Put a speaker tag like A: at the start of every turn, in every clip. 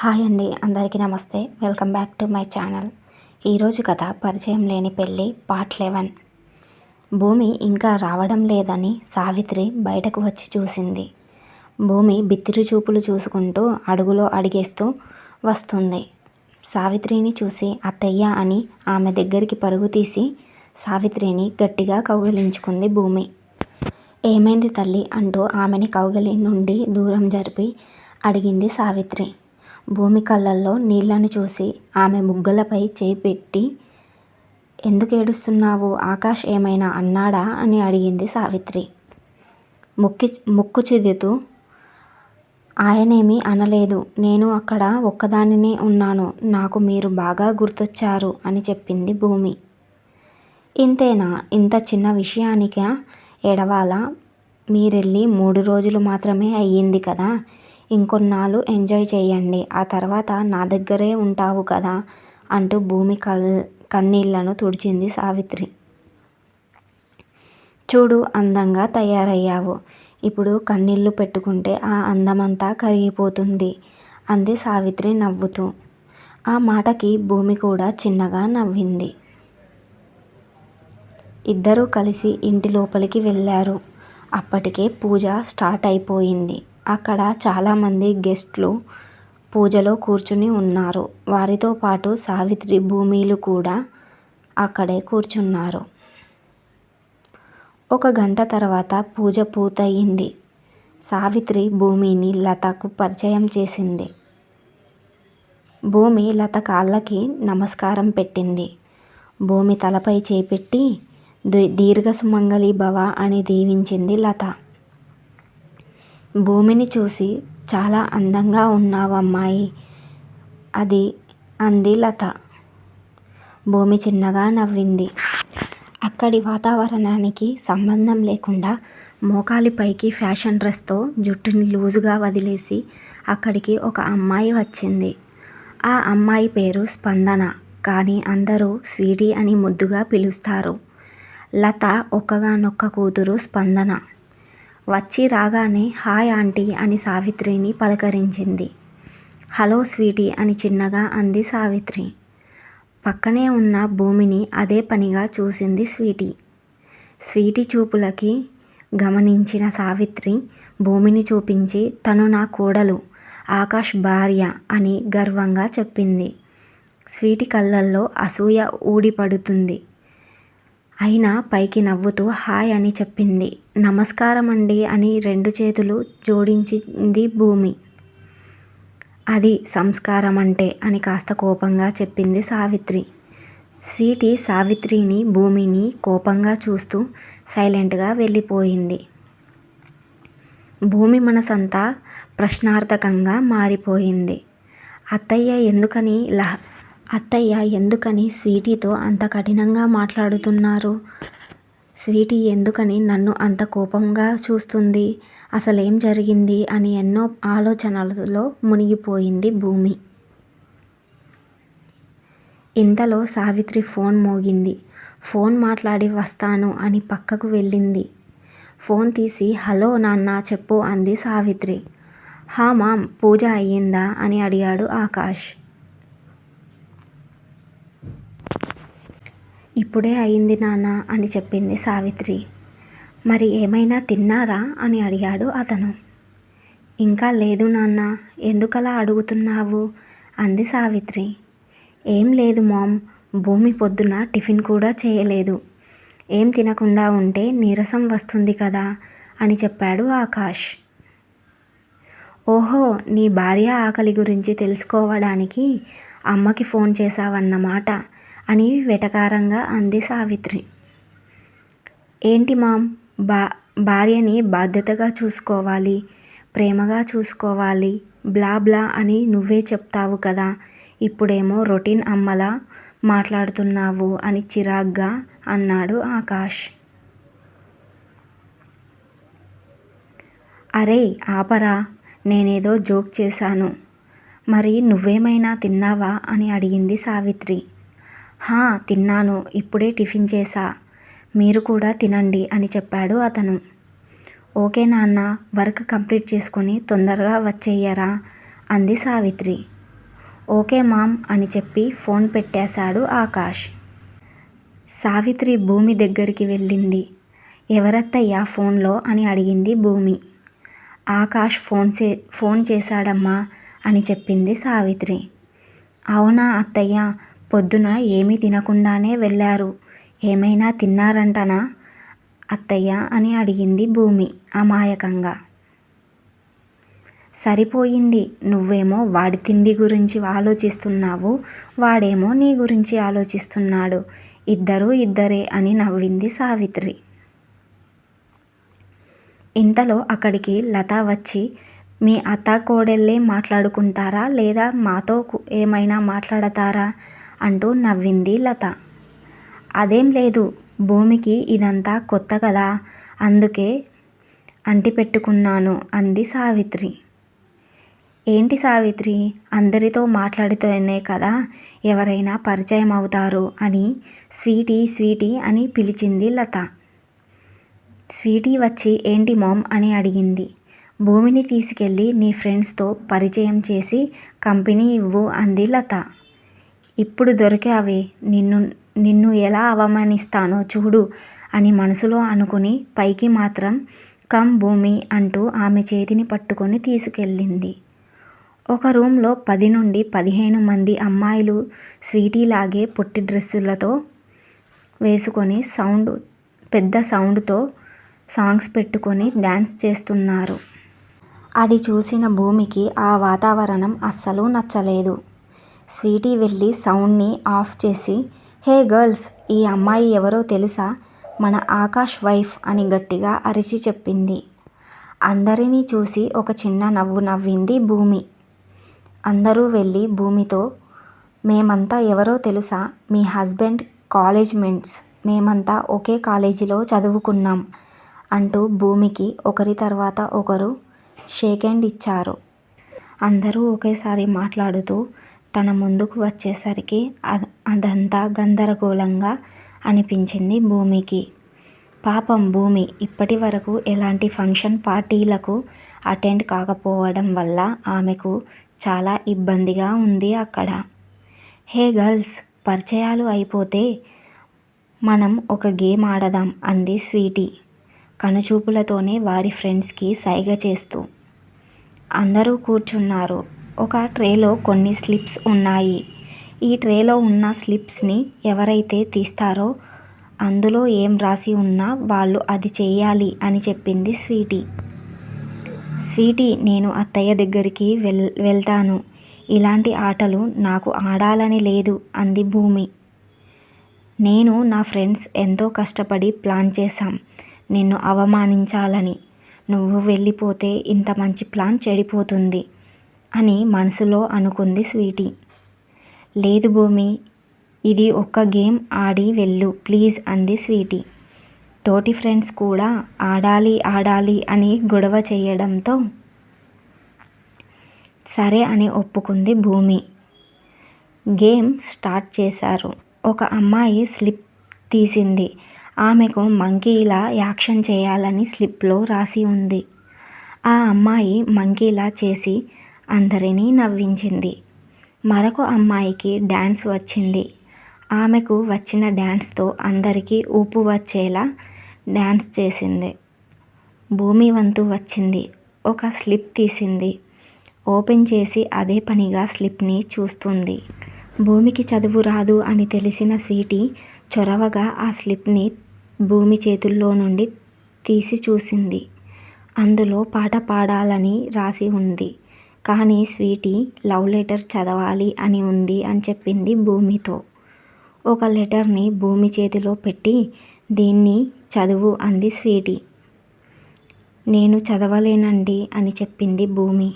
A: Hi అండి అందరికీ నమస్తే. Welcome back to my channel. ఈరోజు కథ పరిచయం లేని పెళ్ళి పార్ట్ లెవెన్. భూమి ఇంకా రావడం లేదని సావిత్రి బయటకు వచ్చి చూసింది. భూమి బిత్తిరి చూపులు చూసుకుంటూ అడుగులో అడిగేస్తూ వస్తుంది. సావిత్రిని చూసి అత్తయ్య అని ఆమె దగ్గరికి పరుగు తీసి సావిత్రిని గట్టిగా కౌగిలించుకుంది భూమి. ఏమైంది తల్లి? అంటూ ఆమెని కౌగలి నుండి దూరం జరిపి అడిగింది సావిత్రి. భూమి కళ్ళల్లో నీళ్ళను చూసి ఆమె బుగ్గలపై చేయి పెట్టి ఎందుకు ఏడుస్తున్నావు? ఆకాష్ ఏమైనా అన్నాడా? అని అడిగింది సావిత్రి. ముక్కి ముక్కు చిదుతూ ఆయనేమీ అనలేదు. నేను అక్కడ ఒక్కదానినే ఉన్నాను. నాకు మీరు బాగా గుర్తొచ్చారు అని చెప్పింది భూమి. ఇంతేనా? ఇంత చిన్న విషయానిక? ఎడవాల మీరెళ్ళి మూడు రోజులు మాత్రమే అయ్యింది కదా. ఇంకొన్నాళ్ళు ఎంజాయ్ చేయండి ఆ తర్వాత నా దగ్గరే ఉంటావు కదా అంటూ భూమి కల్ కన్నీళ్ళను తుడిచింది సావిత్రి. చూడు అందంగా తయారయ్యావు. ఇప్పుడు కన్నీళ్ళు పెట్టుకుంటే ఆ అందమంతా కరిగిపోతుంది అంది సావిత్రి నవ్వుతూ. ఆ మాటకి భూమి కూడా చిన్నగా నవ్వింది. ఇద్దరూ కలిసి ఇంటి లోపలికి వెళ్ళారు. అప్పటికే పూజ స్టార్ట్ అయిపోయింది. అక్కడ చాలామంది గెస్ట్లు పూజలో కూర్చుని ఉన్నారు. వారితో పాటు సావిత్రి భూమిలు కూడా అక్కడే కూర్చున్నారు. ఒక గంట తర్వాత పూజ పూర్తయింది. సావిత్రి భూమిని లతకు పరిచయం చేసింది. భూమి లత కాళ్ళకి నమస్కారం పెట్టింది. భూమి తలపై చేపెట్టి దీర్ఘ సుమంగళి భవ అని దీవించింది లత. భూమిని చూసి చాలా అందంగా ఉన్నావమ్మాయి అది అంది లత. భూమి చిన్నగా నవ్వింది. అక్కడి వాతావరణానికి సంబంధం లేకుండా మోకాలిపైకి ఫ్యాషన్ డ్రెస్తో జుట్టుని లూజుగా వదిలేసి అక్కడికి ఒక అమ్మాయి వచ్చింది. ఆ అమ్మాయి పేరు స్పందన కానీ అందరూ స్వీటీ అని ముద్దుగా పిలుస్తారు. లత ఒక్కగానొక్క కూతురు స్పందన. వచ్చి రాగానే హాయ్ ఆంటీ అని సావిత్రిని పలకరించింది. హలో స్వీటీ అని చిన్నగా అంది సావిత్రి. పక్కనే ఉన్న భూమిని అదే పనిగా చూసింది స్వీటీ. స్వీటీ చూపులకి గమనించిన సావిత్రి భూమిని చూపించి తను నా కోడలు ఆకాష్ భార్య అని గర్వంగా చెప్పింది. స్వీటి కళ్ళల్లో అసూయ ఊడిపడుతుంది. అయినా పైకి నవ్వుతూ హాయ్ అని చెప్పింది. నమస్కారం అండి అని రెండు చేతులు జోడించింది భూమి. అది సంస్కారం అంటే అని కాస్త కోపంగా చెప్పింది సావిత్రి. స్వీటి సావిత్రిని భూమిని కోపంగా చూస్తూ సైలెంట్గా వెళ్ళిపోయింది. భూమి మనసంతా ప్రశ్నార్థకంగా మారిపోయింది. అత్తయ్య ఎందుకని లహ అత్తయ్య ఎందుకని స్వీటీతో అంత కఠినంగా మాట్లాడుతున్నారు? స్వీటీ ఎందుకని నన్ను అంత కోపంగా చూస్తుంది? అసలేం జరిగింది? అని ఎన్నో ఆలోచనలలో మునిగిపోయింది భూమి. ఇంతలో సావిత్రి ఫోన్ మోగింది. ఫోన్ మాట్లాడి వస్తాను అని పక్కకు వెళ్ళింది. ఫోన్ తీసి హలో నాన్న చెప్పు అంది సావిత్రి. హా మామ్ పూజ అయ్యిందా? అని అడిగాడు ఆకాష్. ఇప్పుడే అయింది నాన్న అని చెప్పింది సావిత్రి. మరి ఏమైనా తిన్నారా అని అడిగాడు అతను. ఇంకా లేదు నాన్న ఎందుకలా అడుగుతున్నావు? అంది సావిత్రి. ఏం లేదు మామ్ భూమి పొద్దున టిఫిన్ కూడా చేయలేదు. ఏం తినకుండా ఉంటే నీరసం వస్తుంది కదా అని చెప్పాడు ఆకాష్. ఓహో నీ భార్య ఆకలి గురించి తెలుసుకోవడానికి అమ్మకి ఫోన్ చేశావన్నమాట. అని వెటకారంగా అంది సావిత్రి. ఏంటి మామ్? బా భార్యని బాధ్యతగా చూసుకోవాలి ప్రేమగా చూసుకోవాలి బ్లా బ్లా అని నువ్వే చెప్తావు కదా ఇప్పుడేమో రొటీన్ అమ్మలా మాట్లాడుతున్నావు అని చిరాగ్గా అన్నాడు ఆకాష్. అరే ఆపరా నేనేదో జోక్ చేశాను. మరి నువ్వేమైనా తిన్నావా అని అడిగింది సావిత్రి. హా తిన్నాను. ఇప్పుడే టిఫిన్ చేశా. మీరు కూడా తినండి అని చెప్పాడు అతను. ఓకే నాన్న వర్క్ కంప్లీట్ చేసుకొని తొందరగా వచ్చేయ్యరా అంది సావిత్రి. ఓకే మామ్ అని చెప్పి ఫోన్ పెట్టేశాడు ఆకాష్. సావిత్రి భూమి దగ్గరికి వెళ్ళింది. ఎవరత్తయ్యా ఫోన్లో అని అడిగింది భూమి. ఆకాష్ ఫోన్ చే ఫోన్ చేశాడమ్మా అని చెప్పింది సావిత్రి. అవునా అత్తయ్య పొద్దున ఏమీ తినకుండానే వెళ్ళారు. ఏమైనా తిన్నారంటనా? అత్తయ్య అని అడిగింది భూమి అమాయకంగా. సరిపోయింది. నువ్వేమో వాడి తిండి గురించి ఆలోచిస్తున్నావు వాడేమో నీ గురించి ఆలోచిస్తున్నాడు. ఇద్దరూ ఇద్దరే అని నవ్వింది సావిత్రి. ఇంతలో అక్కడికి లత వచ్చి మీ అత్త కోడళ్ళే మాట్లాడుకుంటారా లేదా మాతో ఏమైనా మాట్లాడతారా? అంటూ నవ్వింది లత. అదేం లేదు భూమికి ఇదంతా కొత్త కదా అందుకే అంటిపెట్టుకున్నాను అంది సావిత్రి. ఏంటి సావిత్రి అందరితో మాట్లాడితేనే కదా ఎవరైనా పరిచయం అవుతారు అని స్వీటీ స్వీటీ అని పిలిచింది లత. స్వీటీ వచ్చి ఏంటి మామ్ అని అడిగింది. భూమిని తీసుకెళ్ళి నీ ఫ్రెండ్స్తో పరిచయం చేసి కంపెనీ ఇవ్వు అంది లత. ఇప్పుడు దొరికావే. నిన్ను నిన్ను ఎలా అవమానిస్తానో చూడు అని మనసులో అనుకుని పైకి మాత్రం కమ్ భూమి అంటూ ఆమె చేతిని పట్టుకొని తీసుకెళ్ళింది. ఒక రూమ్లో పది నుండి పదిహేను మంది అమ్మాయిలు స్వీటీలాగే పొట్టి డ్రెస్సులతో వేసుకొని సౌండ్ పెద్ద సౌండ్తో సాంగ్స్ పెట్టుకొని డ్యాన్స్ చేస్తున్నారు. అది చూసిన భూమికి ఆ వాతావరణం అస్సలు నచ్చలేదు. స్వీటీ వెళ్ళి సౌండ్ని ఆఫ్ చేసి హే గర్ల్స్ ఈ అమ్మాయి ఎవరో తెలుసా? మన ఆకాష్ వైఫ్ అని గట్టిగా అరిచి చెప్పింది. అందరినీ చూసి ఒక చిన్న నవ్వు నవ్వింది భూమి. అందరూ వెళ్ళి భూమితో మేమంతా ఎవరో తెలుసా? మీ హస్బెండ్ కాలేజ్ మెంట్స్. మేమంతా ఒకే కాలేజీలో చదువుకున్నాం అంటూ భూమికి ఒకరి తర్వాత ఒకరు షేక్ హ్యాండ్ ఇచ్చారు. అందరూ ఒకేసారి మాట్లాడుతూ తన ముందుకు వచ్చేసరికి అదంతా గందరగోళంగా అనిపించింది భూమికి. పాపం భూమి ఇప్పటి వరకు ఎలాంటి ఫంక్షన్ పార్టీలకు అటెండ్ కాకపోవడం వల్ల ఆమెకు చాలా ఇబ్బందిగా ఉంది అక్కడ. హే గర్ల్స్ పరిచయాలు అయిపోతే మనం ఒక గేమ్ ఆడదాం అంది స్వీటీ కనుచూపులతోనే వారి ఫ్రెండ్స్కి సైగ చేస్తూ. అందరూ కూర్చున్నారు. ఒక ట్రేలో కొన్ని స్లిప్స్ ఉన్నాయి. ఈ ట్రేలో ఉన్న స్లిప్స్ని ఎవరైతే తీస్తారో అందులో ఏం రాసి ఉన్నా వాళ్ళు అది చేయాలి అని చెప్పింది స్వీటీ. స్వీటీ నేను అత్తయ్య దగ్గరికి వెల్ వెళ్తాను. ఇలాంటి ఆటలు నాకు ఆడాలని లేదు అంది భూమి. నేను నా ఫ్రెండ్స్ ఎంతో కష్టపడి ప్లాన్ చేశాం. నిన్ను అవమానించాలని. నువ్వు వెళ్ళిపోతే ఇంత మంచి ప్లాన్ చెడిపోతుంది. అని మనసులో అనుకుంది స్వీటీ. లేదు భూమి ఇది ఒక్క గేమ్ ఆడి వెళ్ళు ప్లీజ్ అంది స్వీటీ. తోటి ఫ్రెండ్స్ కూడా ఆడాలి ఆడాలి అని గొడవ చేయడంతో సరే అని ఒప్పుకుంది భూమి. గేమ్ స్టార్ట్ చేశారు. ఒక అమ్మాయి స్లిప్ తీసింది. ఆమెకు మంకీలా యాక్షన్ చేయాలని స్లిప్లో రాసి ఉంది. ఆ అమ్మాయి మంకీలా చేసి అందరినీ నవ్వించింది. మరొక అమ్మాయికి డ్యాన్స్ వచ్చింది. ఆమెకు వచ్చిన డ్యాన్స్తో అందరికీ ఊపు వచ్చేలా డ్యాన్స్ చేసింది. భూమి వంతు వచ్చింది. ఒక స్లిప్ తీసింది. ఓపెన్ చేసి అదే పనిగా స్లిప్ని చూస్తుంది. భూమికి చదువు రాదు అని తెలిసిన స్వీటీ చొరవగా ఆ స్లిప్ని భూమి చేతుల్లో నుండి తీసి చూసింది. అందులో పాట పాడాలని రాసి ఉంది. కానీ స్వీటీ లవ్ లెటర్ చదవాలి అని ఉంది అని చెప్పింది భూమితో. ఒక లెటర్ని భూమి చేతిలో పెట్టి దీన్ని చదువు అంది స్వీటీ. నేను చదవలేనండి అని చెప్పింది భూమి.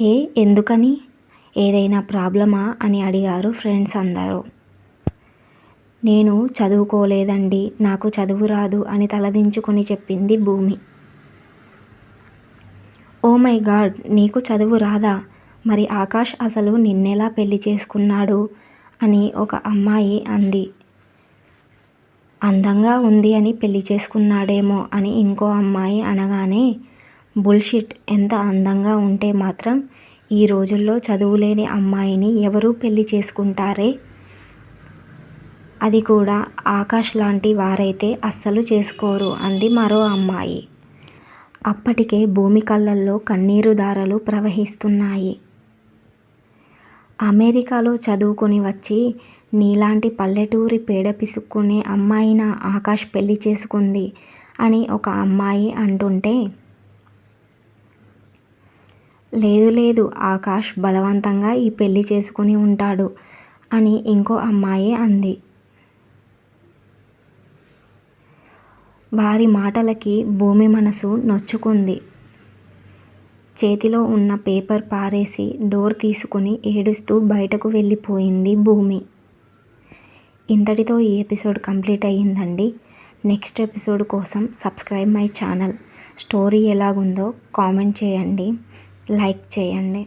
A: ఏ ఎందుకని? ఏదైనా ప్రాబ్లమా? అని అడిగారు ఫ్రెండ్స్ అందరూ. నేను చదువుకోలేదండి నాకు చదువు రాదు అని తలదించుకొని చెప్పింది భూమి. ఓ మై గాడ్ నీకు చదువు రాదా? మరి ఆకాష్ అసలు నిన్నెలా పెళ్ళి చేసుకున్నాడు? అని ఒక అమ్మాయి అంది. అందంగా ఉంది అని పెళ్ళి చేసుకున్నాడేమో అని ఇంకో అమ్మాయి అనగానే బుల్షిట్ ఎంత అందంగా ఉంటే మాత్రం ఈ రోజుల్లో చదువులేని అమ్మాయిని ఎవరూ పెళ్ళి చేసుకుంటారే? అది కూడా ఆకాష్ లాంటి వారైతే అస్సలు చేసుకోరు అంది మరో అమ్మాయి. అప్పటికే భూమి కళ్ళల్లో కన్నీరు దారలు ప్రవహిస్తున్నాయి. అమెరికాలో చదువుకొని వచ్చి నీలాంటి పల్లెటూరి పేడ పిసుక్కునే అమ్మాయిన ఆకాష్ పెళ్ళి చేసుకుంది అని ఒక అమ్మాయి అంటుంటే లేదు లేదు ఆకాష్ బలవంతంగా ఈ పెళ్ళి చేసుకుని ఉంటాడు అని ఇంకో అమ్మాయి అంది. వారి మాటలకి భూమి మనసు నొచ్చుకుంది. చేతిలో ఉన్న పేపర్ పారేసి డోర్ తీసుకుని ఏడుస్తూ బయటకు వెళ్ళిపోయింది భూమి. ఇంతటితో ఈ ఎపిసోడ్ కంప్లీట్ అయ్యిందండి. నెక్స్ట్ ఎపిసోడ్ కోసం సబ్స్క్రైబ్ మై ఛానల్. స్టోరీ ఎలాగుందో కామెంట్ చేయండి. లైక్ చేయండి.